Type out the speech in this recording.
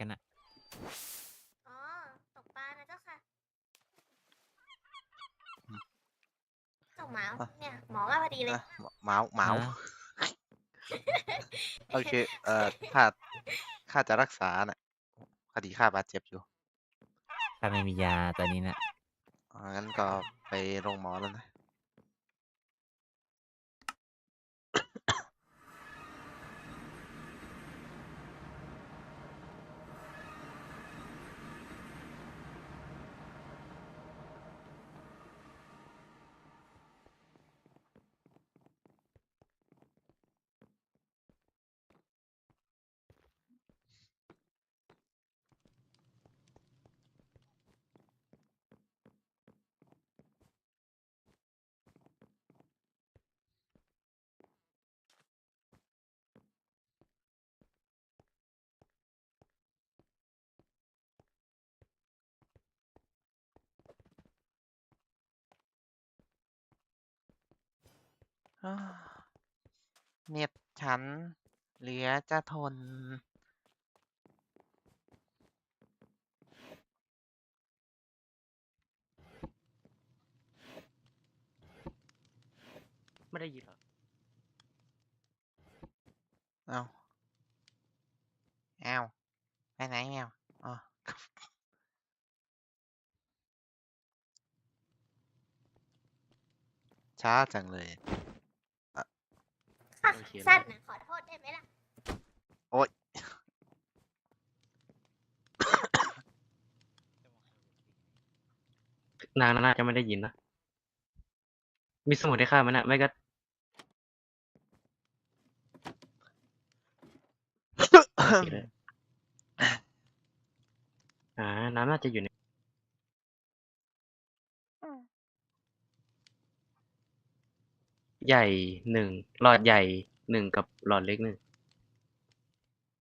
กันอะอ๋อ ตกปลานะเจ้าค่ะเจ้าหมาอะเนี่ย หมอมาพอดีเลย อะเมาส์เมาส์ฮะโอเค เอ่อข้าข้าจะรักษาน่ะคดีข้าบาดเจ็บอยู่ถ้าไม่มียาตอนนี้นะอ่างั้นก็ไปโรงหมอแล้วนะ เน็ตฉัน เหลือจะทน ไม่ได้ยินเหรอ เอาแอวไปไหนแอวอ๋อช้าจังเลยค่ะ โอเค สั้นนะขอโทษได้ไหมล่ะโอ๊ยนางน่าจะไม่ได้ยินนะ มีสมุดให้ข้าไหมนะไม่ก็ โอเคเลยอ่าน้ำน่าจะอยู่ใน ใหญ่หนึ่งหลอดใหญ่หนึ่งกับหลอดเล็กหนึ่ง